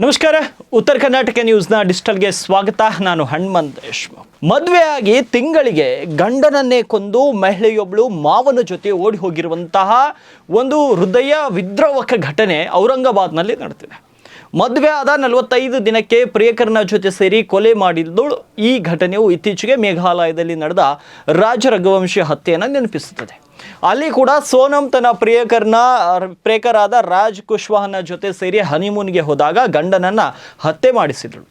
ನಮಸ್ಕಾರ. ಉತ್ತರ ಕರ್ನಾಟಕ ನ್ಯೂಸ್ನ ಡಿಜಿಟಲ್ಗೆ ಸ್ವಾಗತ. ನಾನು ಹನುಮಂತ್ ದೇಶ್ಮುಖ್. ಮದುವೆಯಾಗಿ ತಿಂಗಳಿಗೆ ಗಂಡನನ್ನೇ ಕೊಂದು ಮಹಿಳೆಯೊಬ್ಬಳು ಮಾವನ ಜೊತೆ ಓಡಿ ಹೋಗಿರುವಂತಹ ಒಂದು ಹೃದಯ ವಿದ್ರವಕ ಘಟನೆ ಔರಂಗಾಬಾದ್ನಲ್ಲಿ ನಡೆದಿದೆ. ಮದುವೆ ಆದ ನಲವತ್ತೈದು ದಿನಕ್ಕೆ ಪ್ರಿಯಕರನ ಜೊತೆ ಸೇರಿ ಕೊಲೆ ಮಾಡಿದ್ದು ಈ ಘಟನೆಯು ಇತ್ತೀಚೆಗೆ ಮೇಘಾಲಯದಲ್ಲಿ ನಡೆದ ರಾಜ ರಘುವಂಶಿ ಹತ್ಯೆಯನ್ನು ನೆನಪಿಸುತ್ತದೆ. ಅಲ್ಲಿ ಕೂಡ ಸೋನಂ ತನ್ನ ಪ್ರಿಯಕರನ ಪ್ರಿಯಕರಾದ ರಾಜ್ ಕುಶ್ವಾಹನ ಜೊತೆ ಸೇರಿ ಹನಿಮೂನ್ಗೆ ಹೋದಾಗ ಗಂಡನನ್ನ ಹತ್ಯೆ ಮಾಡಿಸಿದಳು.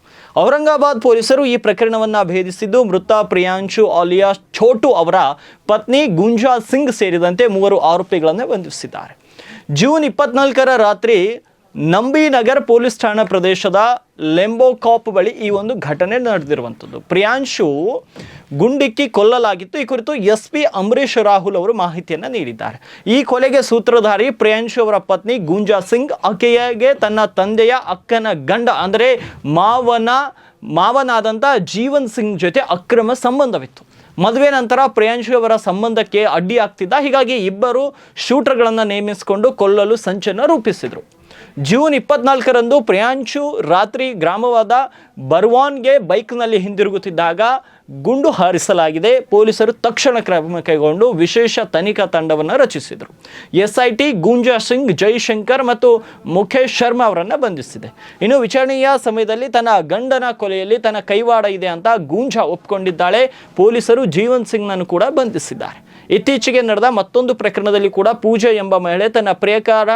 ಔರಂಗಾಬಾದ್ ಪೊಲೀಸರು ಈ ಪ್ರಕರಣವನ್ನ ಭೇದಿಸಿದ್ದು ಮೃತ ಪ್ರಿಯಾಂಶು ಆಲಿಯಾ ಛೋಟು ಅವರ ಪತ್ನಿ ಗುಂಜಾ ಸಿಂಗ್ ಸೇರಿದಂತೆ ಮೂವರು ಆರೋಪಿಗಳನ್ನು ಬಂಧಿಸಿದ್ದಾರೆ. ಜೂನ್ ಇಪ್ಪತ್ನಾಲ್ಕರ ರಾತ್ರಿ ನಂಬಿನಗರ್ ಪೊಲೀಸ್ ಠಾಣಾ ಪ್ರದೇಶದ ಲೆಂಬೋಕಾಪ್ ಬಳಿ ಈ ಒಂದು ಘಟನೆ ನಡೆದಿರುವಂಥದ್ದು. ಪ್ರಿಯಾಂಶು ಗುಂಡಿಕ್ಕಿ ಕೊಲ್ಲಲಾಗಿತ್ತು. ಈ ಕುರಿತು ಎಸ್ ಪಿ ಅಂಬರೀಶ್ ರಾಹುಲ್ ಅವರು ಮಾಹಿತಿಯನ್ನು ನೀಡಿದ್ದಾರೆ. ಈ ಕೊಲೆಗೆ ಸೂತ್ರಧಾರಿ ಪ್ರಿಯಾಂಶು ಅವರ ಪತ್ನಿ ಗುಂಜಾ ಸಿಂಗ್ ಆಕೆಯಾಗೆ ತನ್ನ ತಂದೆಯ ಅಕ್ಕನ ಗಂಡ, ಅಂದರೆ ಮಾವನ ಮಾವನಾದಂಥ ಜೀವನ್ ಸಿಂಗ್ ಜೊತೆ ಅಕ್ರಮ ಸಂಬಂಧವಿತ್ತು. ಮದುವೆ ನಂತರ ಪ್ರಿಯಾಂಶು ಅವರ ಸಂಬಂಧಕ್ಕೆ ಅಡ್ಡಿಯಾಗ್ತಿದ್ದ. ಹೀಗಾಗಿ ಇಬ್ಬರು ಶೂಟರ್ಗಳನ್ನು ನೇಮಿಸಿಕೊಂಡು ಕೊಲ್ಲಲು ಸಂಚನ್ನು ರೂಪಿಸಿದರು. ಜೂನ್ ಇಪ್ಪತ್ನಾಲ್ಕರಂದು ಪ್ರಿಯಾಂಶು ರಾತ್ರಿ ಗ್ರಾಮವಾದ ಬರ್ವಾನ್ಗೆ ಬೈಕ್ನಲ್ಲಿ ಹಿಂದಿರುಗುತ್ತಿದ್ದಾಗ ಗುಂಡು ಹಾರಿಸಲಾಗಿದೆ. ಪೊಲೀಸರು ತಕ್ಷಣ ಕ್ರಮ ಕೈಗೊಂಡು ವಿಶೇಷ ತನಿಖಾ ತಂಡವನ್ನು ರಚಿಸಿದರು. S I T Gunja Singh, Jaishankar ಮತ್ತು ಮುಖೇಶ್ ಶರ್ಮಾ ಅವರನ್ನು ಬಂಧಿಸಿದೆ. ಇನ್ನು ವಿಚಾರಣೆಯ ಸಮಯದಲ್ಲಿ ತನ್ನ ಗಂಡನ ಕೊಲೆಯಲ್ಲಿ ತನ್ನ ಕೈವಾಡ ಇದೆ ಅಂತ ಗೂಂಜಾ ಒಪ್ಪಿಕೊಂಡಿದ್ದಾಳೆ ಪೊಲೀಸರು ಜೀವನ್ ಸಿಂಗ್ನನ್ನು ಕೂಡ ಬಂಧಿಸಿದ್ದಾರೆ. ಇತ್ತೀಚೆಗೆ ನಡೆದ ಮತ್ತೊಂದು ಪ್ರಕರಣದಲ್ಲಿ ಕೂಡ ಪೂಜಾ ಎಂಬ ಮಹಿಳೆ ತನ್ನ ಪ್ರಿಯಕಾರ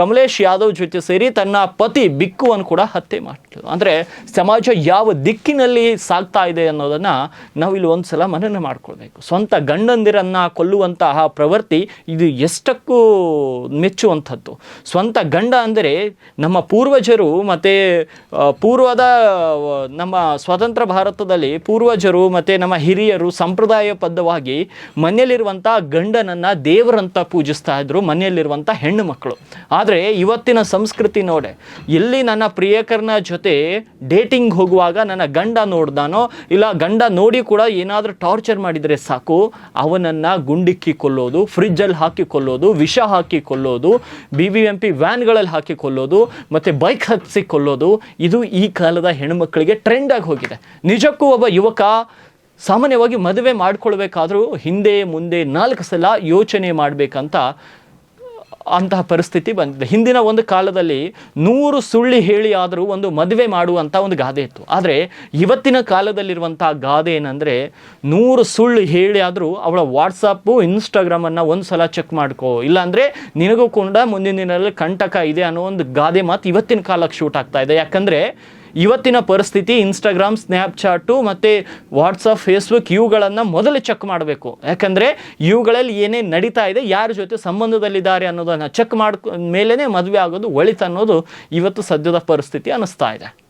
ಕಮಲೇಶ್ ಯಾದವ್ ಜೊತೆ ಸೇರಿ ತನ್ನ ಪತಿ ಬಿಕ್ಕುವನ್ನು ಕೂಡ ಹತ್ಯೆ ಮಾಡಿದ್ರು ಅಂದರೆ ಸಮಾಜ ಯಾವ ದಿಕ್ಕಿನಲ್ಲಿ ಸಾಗ್ತಾ ಇದೆ ಅನ್ನೋದನ್ನು ನಾವು ಇಲ್ಲಿ ಒಂದು ಸಲ ಮನನ ಮಾಡ್ಕೊಳ್ಬೇಕು. ಸ್ವಂತ ಗಂಡಂದಿರನ್ನ ಕೊಲ್ಲುವಂತಹ ಪ್ರವೃತ್ತಿ ಇದು ಎಷ್ಟಕ್ಕೂ ಮೆಚ್ಚುವಂಥದ್ದು. ಸ್ವಂತ ಗಂಡ ಅಂದರೆ ನಮ್ಮ ಪೂರ್ವಜರು ಮತ್ತು ಪೂರ್ವದ ನಮ್ಮ ಸ್ವತಂತ್ರ ಭಾರತದಲ್ಲಿ ಪೂರ್ವಜರು ಮತ್ತು ನಮ್ಮ ಹಿರಿಯರು ಸಂಪ್ರದಾಯಬದ್ಧವಾಗಿ ಮನೆಯಲ್ಲಿರುವಂಥ ಗಂಡನನ್ನು ದೇವರಂತ ಪೂಜಿಸ್ತಾ ಇದ್ರು ಮನೆಯಲ್ಲಿರುವಂಥ ಹೆಣ್ಣು ಮಕ್ಕಳು. ಆದರೆ ಇವತ್ತಿನ ಸಂಸ್ಕೃತಿ ನೋಡೆ, ಎಲ್ಲಿ ನನ್ನ ಪ್ರಿಯಕರನ ಜೊತೆ ಡೇಟಿಂಗ್ ಹೋಗುವಾಗ ನನ್ನ ಗಂಡ ನೋಡ್ದಾನೋ, ಇಲ್ಲ ಗಂಡ ನೋಡಿ ಕೂಡ ಏನಾದರೂ ಟಾರ್ಚರ್ ಮಾಡಿದರೆ ಸಾಕು, ಅವನನ್ನು ಗುಂಡಿಕ್ಕಿ ಕೊಲ್ಲೋದು ಫ್ರಿಜ್ಜಲ್ಲಿ ಹಾಕಿ ಕೊಲ್ಲೋದು, ವಿಷ ಹಾಕಿ ಕೊಲ್ಲೋದು ಬಿ ಬಿ ಎಂ ಪಿ ವ್ಯಾನ್ಗಳಲ್ಲಿ ಹಾಕಿ ಕೊಲ್ಲೋದು, ಮತ್ತು ಬೈಕ್ ಹತ್ತಿಸಿ ಕೊಲ್ಲೋದು, ಇದು ಈ ಕಾಲದ ಹೆಣ್ಣುಮಕ್ಕಳಿಗೆ ಟ್ರೆಂಡಾಗಿ ಹೋಗಿದೆ. ನಿಜಕ್ಕೂ ಒಬ್ಬ ಯುವಕ ಸಾಮಾನ್ಯವಾಗಿ ಮದುವೆ ಮಾಡ್ಕೊಳ್ಬೇಕಾದ್ರೂ ಹಿಂದೆ ಮುಂದೆ ನಾಲ್ಕು ಸಲ ಯೋಚನೆ ಮಾಡಬೇಕಂತ ಅಂತಹ ಪರಿಸ್ಥಿತಿ ಬಂದಿದೆ. ಹಿಂದಿನ ಒಂದು ಕಾಲದಲ್ಲಿ ನೂರು ಸುಳ್ಳಿ ಹೇಳಿ ಆದರೂ ಒಂದು ಮದುವೆ ಮಾಡುವಂಥ ಒಂದು ಗಾದೆ ಇತ್ತು. ಆದರೆ ಇವತ್ತಿನ ಕಾಲದಲ್ಲಿರುವಂಥ ಗಾದೆ ಏನಂದರೆ ನೂರು ಸುಳ್ಳು ಹೇಳಿ ಆದರೂ ಅವಳ ವಾಟ್ಸಪ್ಪು ಇನ್ಸ್ಟಾಗ್ರಾಮನ್ನು ಒಂದು ಸಲ ಚೆಕ್ ಮಾಡ್ಕೋ. ಇಲ್ಲಾಂದರೆ ನಿನಗೂ ಕೂಡ ಮುಂದಿನ ದಿನದಲ್ಲಿ ಕಂಟಕ ಇದೆ ಅನ್ನೋ ಒಂದು ಗಾದೆ ಮಾತು ಇವತ್ತಿನ ಕಾಲಕ್ಕೆ ಶೂಟ್ ಆಗ್ತಾ ಇದೆ. ಯಾಕಂದರೆ ಇವತ್ತಿನ ಪರಿಸ್ಥಿತಿ ಇನ್ಸ್ಟಾಗ್ರಾಮ್ ಸ್ನ್ಯಾಪ್ಚಾಟು ಮತ್ತು ವಾಟ್ಸಪ್ ಫೇಸ್ಬುಕ್ ಇವುಗಳನ್ನು ಮೊದಲು ಚೆಕ್ ಮಾಡಬೇಕು. ಯಾಕಂದರೆ ಇವುಗಳಲ್ಲಿ ಏನೇ ನಡೀತಾ ಇದೆ, ಯಾರ ಜೊತೆ ಸಂಬಂಧದಲ್ಲಿದ್ದಾರೆ ಅನ್ನೋದನ್ನು ಚೆಕ್ ಮಾಡ್ಕೊ ಮೇಲೇ ಮದುವೆ ಆಗೋದು ಒಳಿತು ಅನ್ನೋದು ಇವತ್ತು ಸದ್ಯದ ಪರಿಸ್ಥಿತಿ ಅನ್ನಿಸ್ತಾ ಇದೆ.